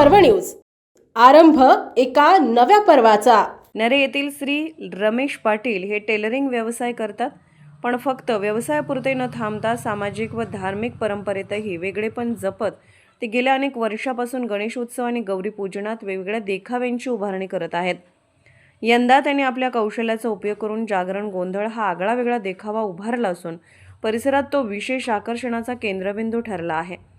पर्व न्यूज. आरंभ एका नव्या पर्वाचा. नरे येथील श्री रमेश पाटील हे टेलरिंग व्यवसाय करतात पण फक्त व्यवसायापुरते न थांबता सामाजिक व धार्मिक परंपरेतही वेगळेपण जपत ते गेल्या अनेक वर्षापासून गणेश उत्सव आणि गौरी पूजनात वेगवेगळ्या देखाव्यांची उभारणी करत आहेत. यंदा त्यांनी आपल्या कौशल्याचा उपयोग करून जागरण गोंधळ हा आगळा वेगळा देखावा उभारला असून परिसरात तो विशेष आकर्षणाचा केंद्रबिंदू ठरला आहे.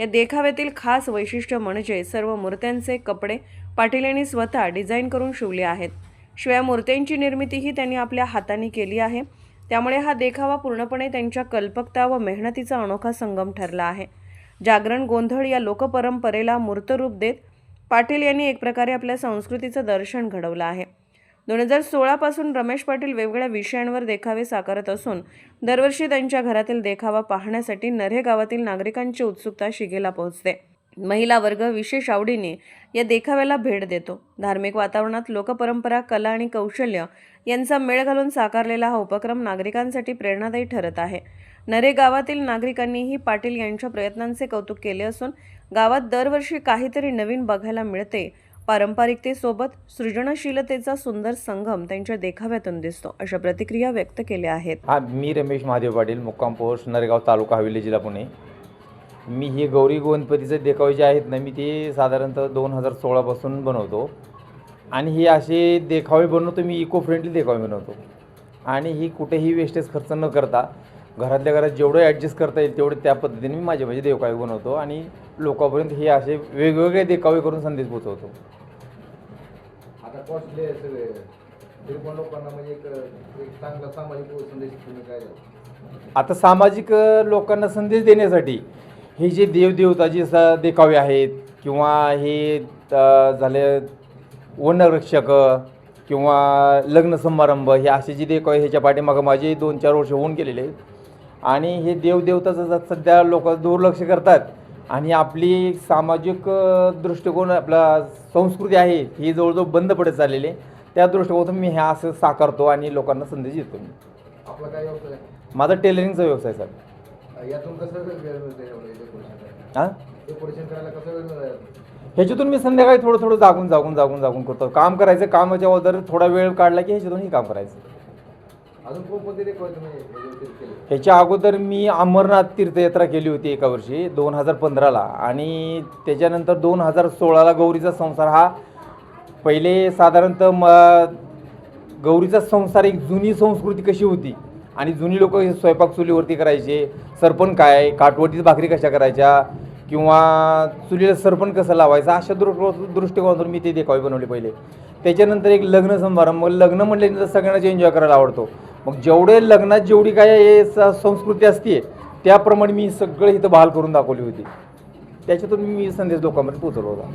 या देखाव्यातील खास वैशिष्ट्य म्हणजे सर्व मूर्त्यांचे कपडे पाटील यांनी स्वतः डिझाईन करून शिवले आहेत. शिवाय मूर्त्यांची निर्मितीही त्यांनी आपल्या हाताने केली आहे. त्यामुळे हा देखावा पूर्णपणे त्यांच्या कल्पकता व मेहनतीचा अनोखा संगम ठरला आहे. जागरण गोंधळ या लोकपरंपरेला मूर्तरूप देत पाटील यांनी एक प्रकारे आपल्या संस्कृतीचं दर्शन घडवलं आहे. दोन हजार सोळापासून रमेश पाटील वेगवेगळ्या विषयांवर देखावे साकारत असून दरवर्षी त्यांच्या घरातील देखावा पाहण्यासाठी नरे गावातील नागरिकांची उत्सुकता शिगेला पोहोचते. महिला वर्ग विशेष आवडीने या देखाव्याला भेट देतो. धार्मिक वातावरणात लोकपरंपरा कला आणि कौशल्य यांचा मेळ घालून साकारलेला हा उपक्रम नागरिकांसाठी प्रेरणादायी ठरत आहे. नरे गावातील नागरिकांनीही पाटील यांच्या प्रयत्नांचे कौतुक केले असून गावात दरवर्षी काहीतरी नवीन बघायला मिळते पारंपरिकतेसोबत सृजनशीलतेचा सुंदर संगम त्यांच्या देखाव्यातून दिसतो अशा प्रतिक्रिया व्यक्त केल्या आहेत. हा मी रमेश महादेव पाटील मुक्काम पोस्ट नरेगाव तालुका हवेली जिल्हा पुणे. मी हे गौरी गणपतीचे देखावे जे आहेत ना मी ते साधारणतः दोन हजार सोळापासून बनवतो. आणि हे असे देखावे बनवतो मी इको फ्रेंडली देखावे बनवतो. आणि ही कुठेही वेस्टेज खर्च न करता घरातल्या घरात जेवढं ॲडजस्ट करता येईल तेवढे त्या पद्धतीने मी माझे माझे देखावे बनवतो. आणि लोकांपर्यंत हे असे वेगवेगळे देखावे करून संदेश पोचवतो आता कॉस्टली आहे सगळे. तरी पण लोकांना म्हणजे एक एक चांगला सामाजिक संदेश तुम्ही काय आता सामाजिक लोकांना संदेश देण्यासाठी हे जे देवदेवताचे स देखावे आहेत किंवा हे झाले वनरक्षक किंवा लग्न समारंभ हे असे जे देखावे ह्याच्या पाठीमागं माझे दोन चार वर्ष होऊन गेलेले आहेत. आणि हे देवदेवताचं सध्या लोक दुर्लक्ष करतात आणि आपली सामाजिक दृष्टिकोन आपला संस्कृती आहे ही जवळजवळ बंद पडत चाललेली आहे त्या दृष्टिकोनातून मी हे असं साकारतो आणि लोकांना संदेश देतो मी आपला काय व्यवसाय आहे? माझा टेलरिंगचा व्यवसाय सर यातून कसं वेळ वेळ मिळते डेकोरेशन हां डेकोरेशन करायला कसं वेळ मिळेल ह्याच्यातून मी संध्याकाळी थोडं थोडं जागून जागून जागून जागून करतो काम करायचं कामाच्या अगोदर थोडा वेळ काढला की ह्याच्यातूनही काम करायचं अजून कोणकोणते केले? ह्याच्या अगोदर मी अमरनाथ तीर्थयात्रा केली होती एका वर्षी दोन हजार पंधराला. आणि त्याच्यानंतर दोन हजार सोळाला गौरीचा संसार हा पहिले साधारणतः म गौरीचा संसार एक जुनी संस्कृती कशी होती? आणि जुनी लोक स्वयंपाक चुलीवरती करायचे सरपण काय काटवटीत भाकरी कशा करायच्या किंवा चुलीला सरपण कसं लावायचं अशा दृ दृष्टिकोनातून मी ते देखावे बनवले पहिले. त्याच्यानंतर एक लग्न समारंभ लग्न म्हटल्यानंतर सगळ्यांनाच एन्जॉय करायला आवडतो. मग जेवढे लग्नात जेवढी काय हे स- संस्कृती असते त्याप्रमाणे मी सगळं इथं बहाल करून दाखवली होती. त्याच्यातून मी संदेश लोकांपर्यंत पोचवला होता.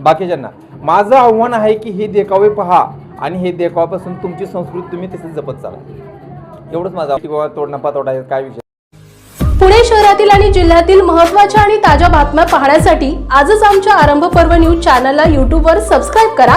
बाकीच्यांना? माझं आव्हान आहे की हे देखावे पहा आणि हे देखावापासून तुमची संस्कृती तुम्ही तसंच जपत चाला. एवढंच माझा किंवा तोडणं पातोडा काय विषय? पुणे शहरातील आणि जिल्ह्यातील महत्त्वाच्या आणि ताज्या बातम्या पाहण्यासाठी आजच आमच्या आरंभ पर्व न्यूज चॅनलला यूट्यूबवर सबस्क्राईब करा